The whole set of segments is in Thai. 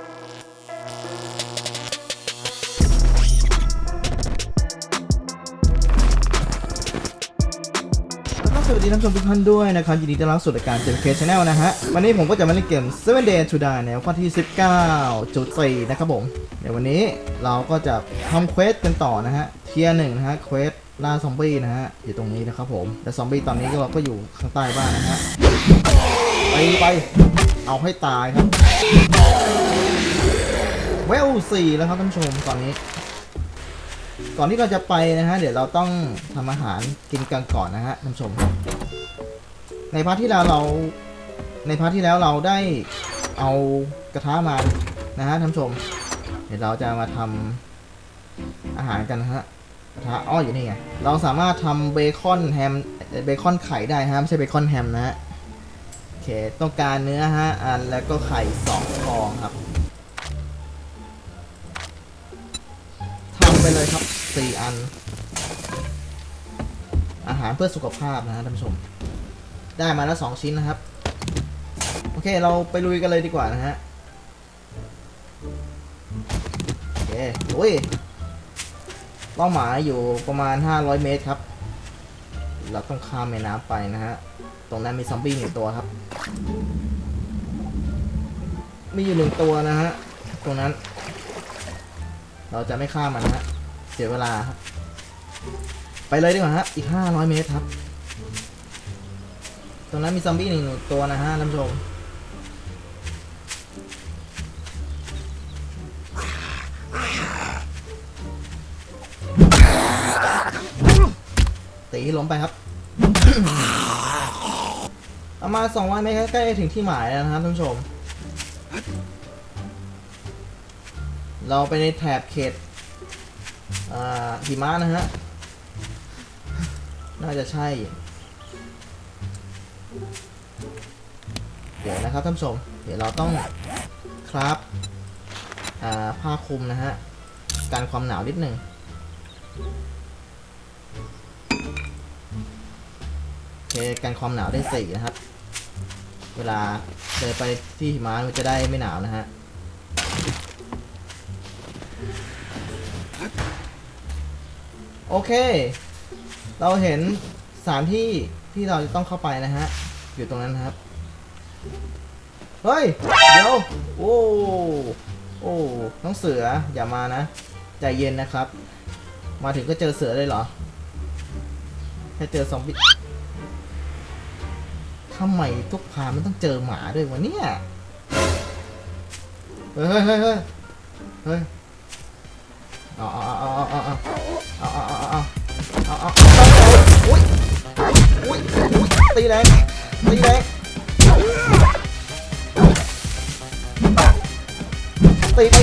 สวัสดีท่านผู้ชมทุกท่านด้วยนะครับยินดีต้อนรับสู่รายการเจมเคชแนลนะฮะ วันนี้ผมก็จะมาเล่นเกม7 Day to Die ในวันที่ 19จุด4นะครับผมเดี๋ยววันนี้เราก็จะทำเควสกันต่อนะฮะ เทียร์หนึ่งนะฮะเควสล่าซอมบี้นะฮะ อยู่ตรงนี้นะครับผม แต่ซอมบี้ตอนนี้เราก็อยู่ข้างใต้บ้านนะฮะ ไปไป เอาให้ตายครับ เวลสี่แล้วครับท่านผู้ชมตอนนี้ ก่อนที่เราจะไปนะฮะ เดี๋ยวเราต้องทำอาหารกินกันก่อนนะฮะท่านผู้ชม ในพาร์ทที่แล้วเรา ในพาร์ทที่แล้วเราได้เอากระทะมานะฮะท่านผู้ชม เดี๋ยวเราจะมาทำอาหารกันนะฮะกระทะอ้ออยู่นี่ไง เราสามารถทำเบคอนแฮมเบคอนไข่ได้ฮะไม่ใช่เบคอนแฮมนะฮะ เคต้องการเนื้อฮะอันแล้วก็ไข่สองฟองครับทำไปเลยครับสี่อัน อาหารเพื่อสุขภาพนะฮะท่านผู้ชม ได้มาแล้วสองชิ้นนะครับ โอเคเราไปลุยกันเลยดีกว่านะฮะโอเคลุยเป้าหมายอยู่ประมาณ 500 เมตรครับ เราต้องข้ามแม่น้ำไปนะฮะ ตรงนั้นมีซอมบี้หนึ่งตัวครับ มีอยู่หนึ่งตัวนะฮะ ตรงนั้น เราจะไม่ข้ามันนะฮะ เสียเวลาครับ ไปเลยดีกว่าฮะ อีก500เมตรครับ ตรงนั้นมีซอมบี้หนึ่งตัวนะฮะท่านผู้ชมตีหล้มไปครับ ประมาณ200เมตรใกล้ถึงที่หมายแล้วนะครับท่านผู้ชม เราไปในแถบเขตอ่าหิมะนะฮะ น่าจะใช่ เดี๋ยวนะครับท่านผู้ชม เดี๋ยวเราต้องครับอ่าผ้าคลุมนะฮะกันความหนาวนิดหนึ่งโอเคกันความหนาวได้สี่นะครับ เวลาเดินไปที่หิมะมันจะได้ไม่หนาวนะฮะโอเค เราเห็นสถานที่ที่เราจะต้องเข้าไปนะฮะ อยู่ตรงนั้นนครับ เฮ้ย เดี๋ยว โอ้ โอ้น้องเสืออย่ามานะ ใจเย็นนะครับ มาถึงก็เจอเสือเลยเหรอแค่เจอซอมบี้ ทำไมทุกพามันต้องเจอหมาด้วยวะเนี่ย เฮ้ยเฮ้ยเฮ้ยเฮ้ยเฮ้ยเอาเอาเอาเอาเอาเอาเอาเอาเอาเอาเอาเอาอุ้ยอุ้ยอุ้ยตีแรงตีแรงตีไป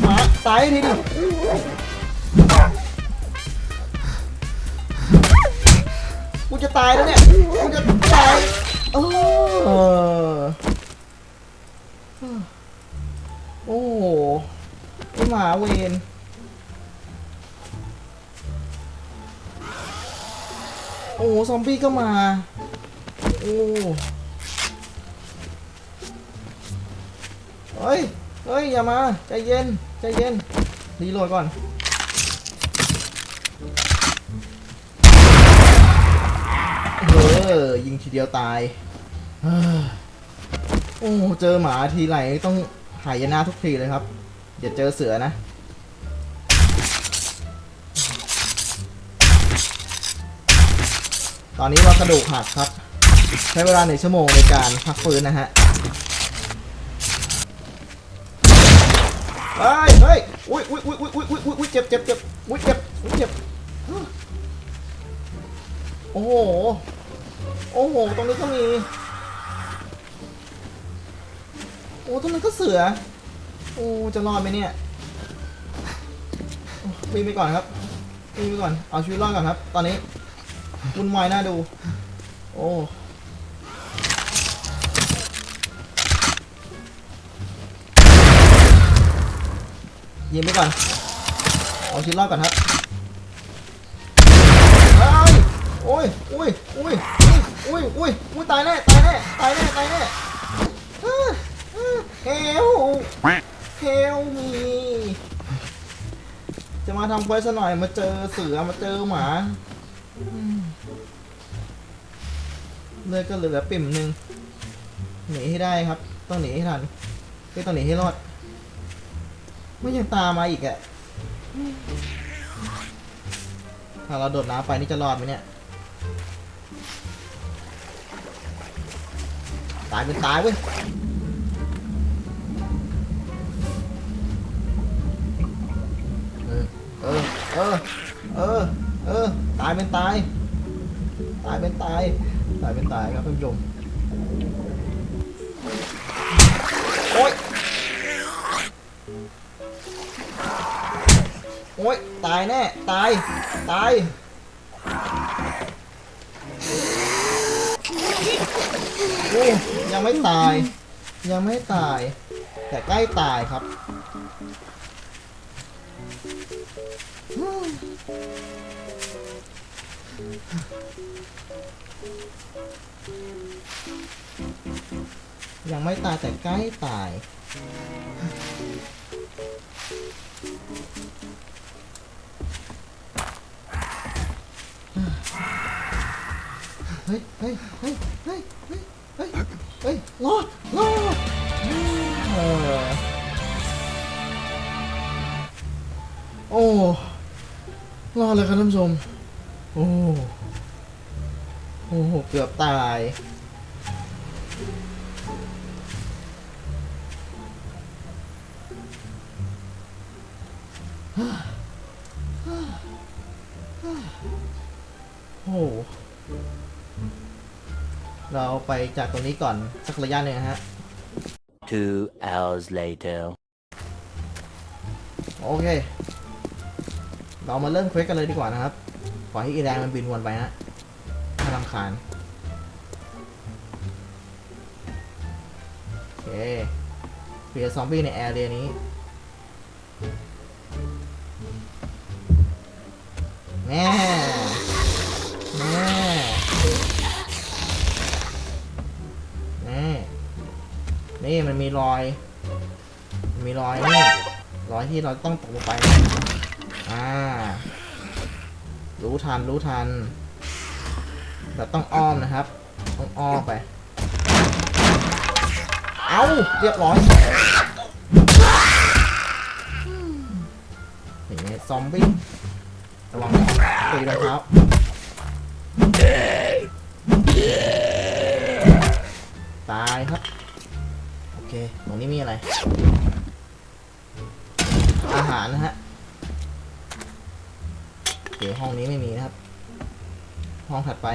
หมาตายทีดิ จะตายแล้วเนี่ยกูจะตายเออโอ้โหไอหมาเวนโอ้โหซอมบี้ก็มา โอ้เฮ้ย เฮ้ย อย่ามา ใจเย็น ใจเย็นรีโหลดก่อน ออยิงทีเดียวตายเฮ้อโอ้เจอหมาทีไรต้องหายนะทุกทีเลยครับ อย่าเจอเสือนะ ตอนนี้ว่ากระดูกหักครับ ใช้เวลาหนึ่งชั่วโมงในการพักฟื้นนะฮะเฮ้ยเฮ้ยอุ้ยอุ้ยอุ้ยอุ้ยอุ้ยอุ้ยอุ้ยเจ็บเจ็บเจ็บอุ้ยเจ็บอุ้ยเจ็บโอ้โห โอ้โห ตรงนี้ก็มี โอ้ตรงนั้นก็เสือ โอ้ จะรอดไหมเนี่ยวิ่งไปก่อนครับวิ่งไปก่อน เอาชีวิตรอดก่อนครับ ตอนนี้วุ่นวายน่าดู โอ้ยิงไปก่อน เอาชิ้นรอดก่อนครับ โอ้ยโอ้ยโอ้ยโอ้ยโอ้ยโอ้ยตายแน่ตายแน่ตายแน่ตายแน่เอ้อเอ้อแก help help me จะมาทำเควสซะหน่อยมาเจอเสือมาเจอหมาเลือดก็เหลือปิ่มหนึ่งหนีให้ได้ครับ ต้องหนีให้ทันไม่ต้องหนีให้รอดไม่ยังตามมาอีกอะถ้าเราโดดน้ำไปนี่จะรอดไหมเนี่ย ตายเป็นตายเว้ยเออเออเออเออเออตายเป็นตาย ตายเป็นตาย ตายเป็นตายครับท่านผู้ชมโอ๊ยโอ๊ยตายแน่ตายตายอู้ ยังไม่ตาย ยังไม่ตาย แต่ใกล้ตายครับ ยังไม่ตายแต่ใกล้ตายเฮ้ยเฮ้ยเฮ้ยเฮ้ย เฮ้ยรอดรอดเออโอ้รอดเลยครับท่านผู้ชม โอ้ โอ้โห เกือบตาย โอ้ เราไปจากตรงนี้ก่อนสักระยะหนึ่งนะฮะ Two hours later. โอเค เรามาเริ่มเควสกันเลยดีกว่านะครับ ปล่อยให้อีแดงมันบินวนไปนะน่ารำคาญโอเคเคลียร์ซอมบี้ในแอเรียนี้แน่แน่ นี่มันมีรอยมีรอยนี่รอยที่เราต้องตกลงไป อ่า รู้ทันรู้ทัน เราต้องอ้อมนะครับ ต้องอ้อมไป เอาเรียบร้อยอย่างนี้ซอมบี้ระวังตีรองเท้าตายครับ เค ตรงนี้มีอะไร อาหารนะฮะเดี๋ยวห้องนี้ไม่มีนะครับ ห้องถัดไป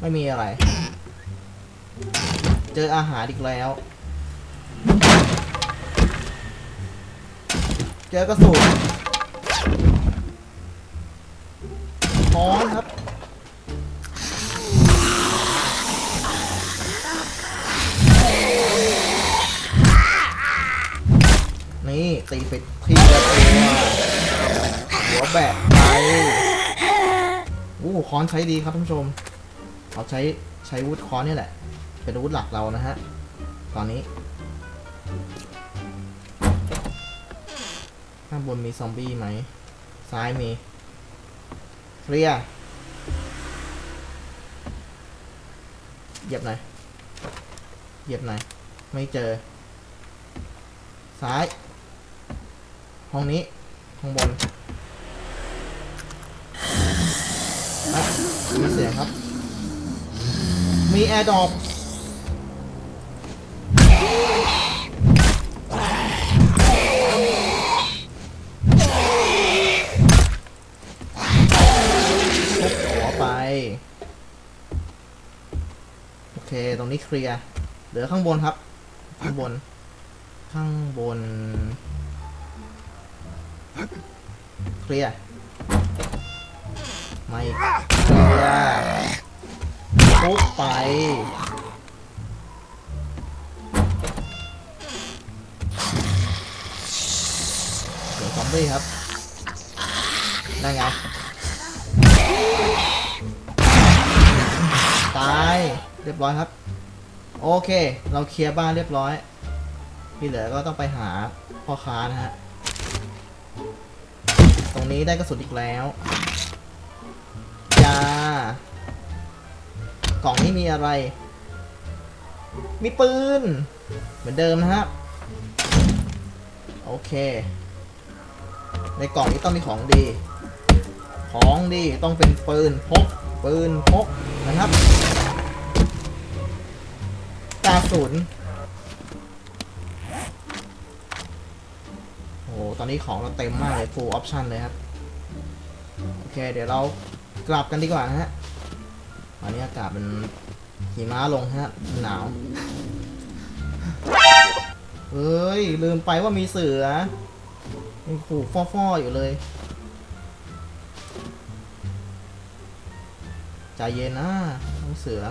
ไม่มีอะไร เจออาหารอีกแล้ว เจอกระสุนค้อนครับ นี่ตีไปทีละตัวหัวแบกไปโอ้ค้อนใช้ดีครับท่านผู้ชมเราใช้ใช้วุธค้อนนี่แหละ เป็นอาวุธหลักเรานะฮะ ตอนนี้ ข้างบนมีซอมบี้ไหม ซ้ายมีเคลียเหยียบหน่อยเหยียบหน่อยไม่เจอ ซ้าย ห้องนี้ข้างบนมีเสียงครับ มีแอร์ดอปทุบหัวไป โอเค ตรงนี้เคลียร์ เหลือข้างบนครับ ข้างบน ข้างบน เคลียร์ไม่เคลียร์ทุบไป เดี๋ยวซอมบี้ครับ ได้ไง ตาย เรียบร้อยครับ โอเค เราเคลียร์บ้านเรียบร้อย ที่เหลือก็ต้องไปหาพ่อค้านะฮะ งนี้ได้กระสุนอีกแล้วยากล่องนี้มีอะไร มีปืน เหมือนเดิมนะฮะโอเค ในกล่องนี้ต้องมีของดี ของดีต้องเป็นปืนพก ปืนพกนะครับกระสุน ตอนนี้ของเราเต็มมากเลย full option เลยครับ โอเค เดี๋ยวเรากลับกันดีกว่านะฮะตอนนี้อากาศมันหิมะลงฮะ หนาวเฮ้ย ลืมไปว่ามีเสือยังขู่ฟ่อๆอยู่เลย ใจเย็นนะน้องเสือ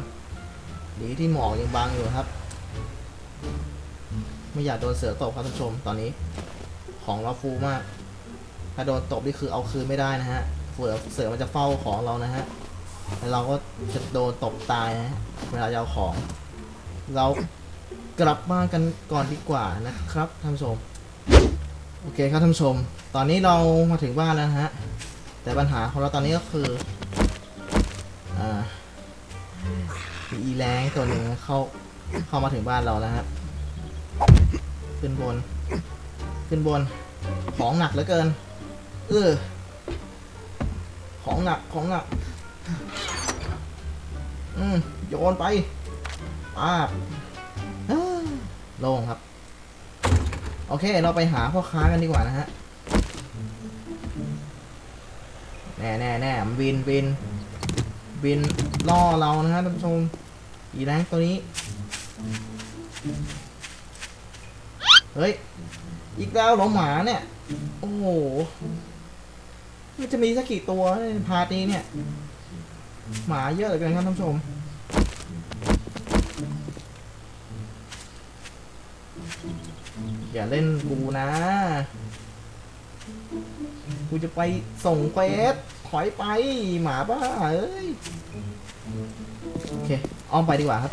ดีที่หมอกยังบางอยู่ครับ ไม่อยากโดนเสือตบครับท่านผู้ชมตอนนี้ ของเราฟูมาก ถ้าโดนตบนี่คือเอาคืนไม่ได้นะฮะ เสือเสือมันจะเฝ้าของเรานะฮะแล้วเราก็จะโดนตบตายนะฮะเวลาเอาของ เรากลับบ้านกันก่อนดีกว่านะครับท่านผู้ชม โอเคครับท่านผู้ชม ตอนนี้เรามาถึงบ้านแล้วนะฮะ แต่ปัญหาของเราตอนนี้ก็คือ อ่าอีแรงตัวหนึ่งเข้าเข้ามาถึงบ้านเราแล้วฮะขึ้นบน ขึ้นบน ของหนักเหลือเกิน เออ ของหนัก ของหนัก อืมโยนไปป้าบโล่งครับ โอเค เราไปหาพ่อค้ากันดีกว่านะฮะ แน่แน่แน่บินบิน บินล่อเรานะฮะท่านผู้ชมอีแรงตัวนี้ เฮ้ย อีกแล้วเหรอหมาเนี่ย โอ้โห มันจะมีสักกี่ตัวในพาร์ทนี้เนี่ย หมาเยอะเหลือเกินครับท่านผู้ชม อย่าเล่นกูนะ กูจะไปส่งเควสถอยไปหมาบ้าเอ้ย โอเคอ้อมไปดีกว่าครับ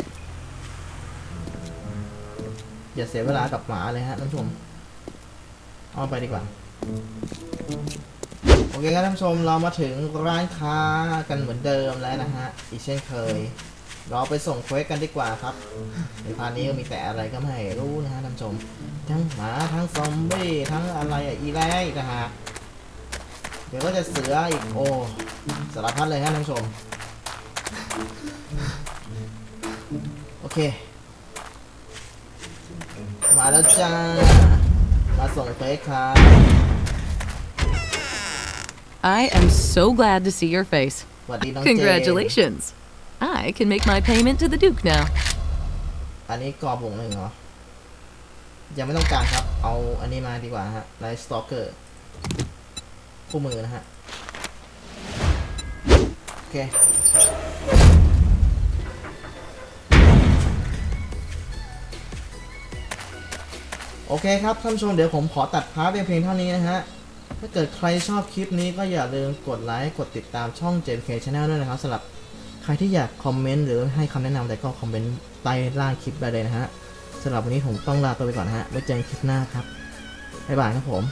อย่าเสียเวลากับหมาเลยฮะท่านผู้ชมอ้อมไปดีกว่า โอเคครับท่านผู้ชมเรามาถึงร้านค้ากันเหมือนเดิมแล้วนะฮะ อีกเช่นเคย เราไปส่งเควสกันดีกว่าครับ ในพาร์ทนี้มีแต่อะไรก็ไม่รู้นะฮะท่านผู้ชม ทั้งหมาทั้งซอมบี้ทั้งอะไรอะอีแรกอีกนะฮะเดี๋ยวก็จะเสืออีกโอ้สารพัดเลยฮะท่านผู้ชม โอเค มาแล้วจ้า มาส่งเฟซครับ I am so glad to see your face. สวัสดีน้องเจน Congratulations. I can make my payment to the Duke now. อันนี้กรอบวงหนึ่งเหรอ ยังไม่ต้องการครับ เอาอันนี้มาดีกว่าฮะไลท์สตอกเกอร์คู่มือนะฮะ โอเค โอเคครับท่านผู้ชมเดี๋ยวผมขอตัดพาร์ทเพียงเท่านี้นะฮะ ถ้าเกิดใครชอบคลิปนี้ก็อย่าลืมกดไลค์กดติดตามช่อง JMK Channel ด้วยนะครับสำหรับใครที่อยากคอมเมนต์หรือให้คำแนะนำอะไรก็คอมเมนต์ใต้ล่างคลิปได้เลยนะฮะสำหรับวันนี้ผมต้องลาตัวไปก่อนฮะไว้เจอกันคลิปหน้าครับบ๊ายบายครับผม